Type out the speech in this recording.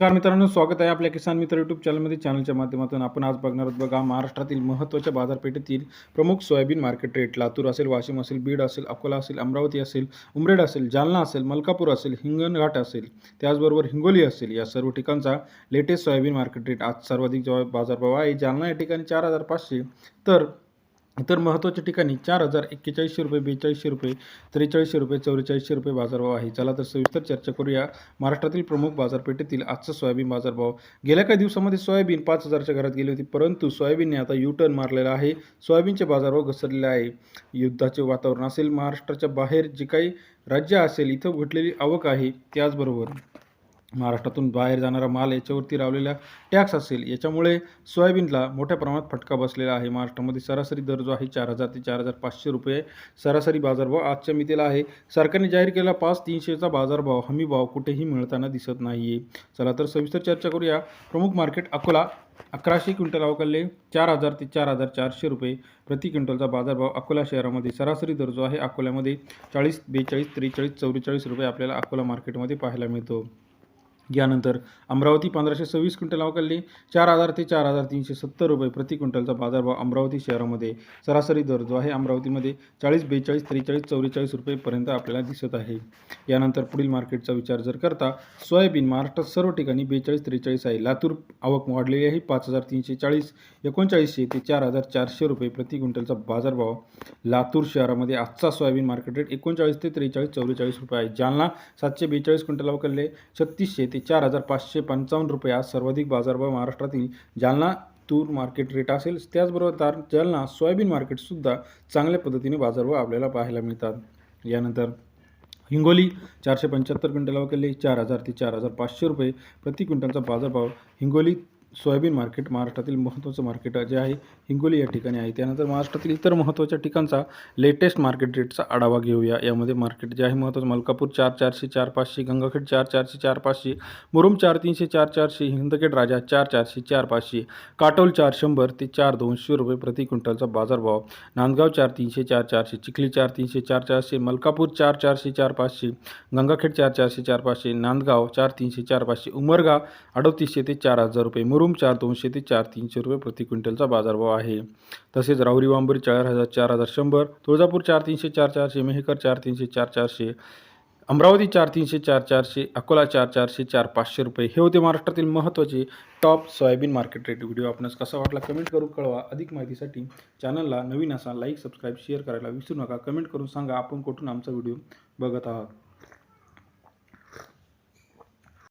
नमस्कार मित्रांनो स्वागत आहे आपल्या किसान मित्र यूट्यूब चॅनलमध्ये चॅनलच्या माध्यमातून आपण आज बघणार आहोत बघा महाराष्ट्रातील महत्त्वाच्या बाजारपेठेतील प्रमुख सोयाबीन मार्केट रेट लातूर असेल वाशिम असेल बीड असेल अकोला असेल अमरावती असेल उमरेड असेल जालना असेल मलकापूर असेल हिंगणघाट असेल त्याचबरोबर हिंगोली असेल या सर्व ठिकाणचा लेटेस्ट सोयाबीन मार्केट रेट आज सर्वाधिक जवळ बाजारभाव आहे जालना या ठिकाणी चार हजार पाचशे. तर इतर महत्त्वाच्या ठिकाणी चार हजार एक्केचाळीसशे रुपये बेचाळीसशे रुपये त्रेचाळीसशे रुपये चौवेचाळीसशे रुपये बाजारभाव आहे. चला तर सविस्तर चर्चा करूया महाराष्ट्रातील प्रमुख बाजारपेठेतील आजचा सोयाबीन बाजारभाव. गेल्या काही दिवसामध्ये सोयाबीन पाच हजारच्या घरात गेली होती परंतु सोयाबीनने आता यू टर्न मारलेला आहे. सोयाबीनचे बाजारभाव घसरलेले आहे. युद्धाचे वातावरण असेल महाराष्ट्राच्या बाहेर जे काही राज्य असेल इथं घटलेली आवक आहे त्याचबरोबर महाराष्ट्रातून बाहेर जाणारा माल याच्यावरती लावलेला टॅक्स असेल याच्यामुळे सोयाबीनला मोठ्या प्रमाणात फटका बसलेला आहे. महाराष्ट्रामध्ये सरासरी दर जो आहे चार हजार ते चार हजार पाचशे रुपये सरासरी बाजारभाव आजच्या मितीला आहे. सरकारने जाहीर केलेला पाच तीनशेचा बाजारभाव हमी भाव कुठेही मिळताना दिसत नाही आहे चला तर सविस्तर चर्चा करूया. प्रमुख मार्केट अकोला अकराशे क्विंटल अवकाले चार हजार ते चार हजार चारशे रुपये प्रति क्विंटलचा बाजारभाव अकोला शहरामध्ये. सरासरी दर जो आहे अकोल्यामध्ये चाळीस बेचाळीस त्रेचाळीस चौवेचाळीस रुपये आपल्याला अकोला मार्केटमध्ये पाहायला मिळतो. यानंतर अमरावती पंधराशे सव्वीस क्विंटल अवकाली चार हजार ते चार हजार तीनशे सत्तर रुपये प्रति क्विंटलचा बाजारभाव अमरावती शहरामध्ये. सरासरी दर जो आहे अमरावतीमध्ये चाळीस बेचाळीस त्रेचाळीस चौवेचाळीस रुपयेपर्यंत आपल्याला दिसत आहे. यानंतर पुढील मार्केटचा विचार जर करता सोयाबीन महाराष्ट्रात सर्व ठिकाणी बेचाळीस त्रेचाळीस आहे. लातूर आवक वाढलेली आहे. पाच हजार तीनशे चाळीस एकोणचाळीसशे ते चार हजार चारशे रुपये प्रति क्विंटलचा बाजारभाव लातूर शहरामध्ये आजचा सोयाबीन मार्केट रेट एकोणचाळीस ते त्रेचाळीस चौवेचाळीस रुपये आहे. जालना सातशे बेचाळीस क्विंटल अवकाले छत्तीसशे ते चार हजार पाचशे पंचावन्न रुपये आज सर्वाधिक बाजारभाव महाराष्ट्रातील जालना तूर मार्केट रेट असेल. त्याचबरोबर तार जालना सोयाबीन मार्केटसुद्धा चांगल्या पद्धतीने बाजारभाव आपल्याला पाहायला मिळतात. यानंतर हिंगोली चारशे पंच्याहत्तर क्विंटल केले. चार हजार ते चार हजार पाचशे रुपये प्रति क्विंटलचा बाजारभाव हिंगोली सोयाबीन मार्केट महाराष्ट्रातील महत्त्वाचं मार्केट जे आहे हिंगोली या ठिकाणी आहे. त्यानंतर महाराष्ट्रातील इतर महत्त्वाच्या ठिकाणचा लेटेस्ट मार्केट रेटचा आढावा घेऊया. यामध्ये मार्केट जे आहे महत्त्वाचं मलकापूर चार चारशे चार पाचशे गंगाखेड चार चारशे चार पाचशे मुरुम चार तीनशे चार चारशे हिंदखेड राजा चार चारशे चार पाचशे काटोल चार शंभर ते चार दोनशे रुपये प्रति क्विंटलचा बाजारभाव नांदगाव चार तीनशे चार चारशे चिखली चार तीनशे चार चारशे मलकापूर चार चारशे चार पाचशे गंगाखेड चार चारशे चार पाचशे नांदगाव चार तीनशे चार पाचशे उमरगा अडतीसशे ते चार हजार रुपये मुरुम चार दोनशे ते चार तीनशे रुपये प्रति क्विंटलचा बाजारभाव आहे. तसेच राहुरी वांबरी चार हजार चार हजार शंभर तुळजापूर चार तीनशे चार चारशे मेहकर चार तीनशे चार चारशे अमरावती चार तीनशे चार चारशे अकोला चार चारशे चार पाचशे रुपये. हे होते महाराष्ट्रातील महत्त्वाचे top soybean market rate video. आपणास कसा वाटला कमेंट करून कळवा. अधिक माहितीसाठी चॅनलला नवीन असा लाईक सबस्क्राईब शेअर करायला विसरू नका. कमेंट करून सांगा आपण कुठून आमचा व्हिडिओ बघत आहात.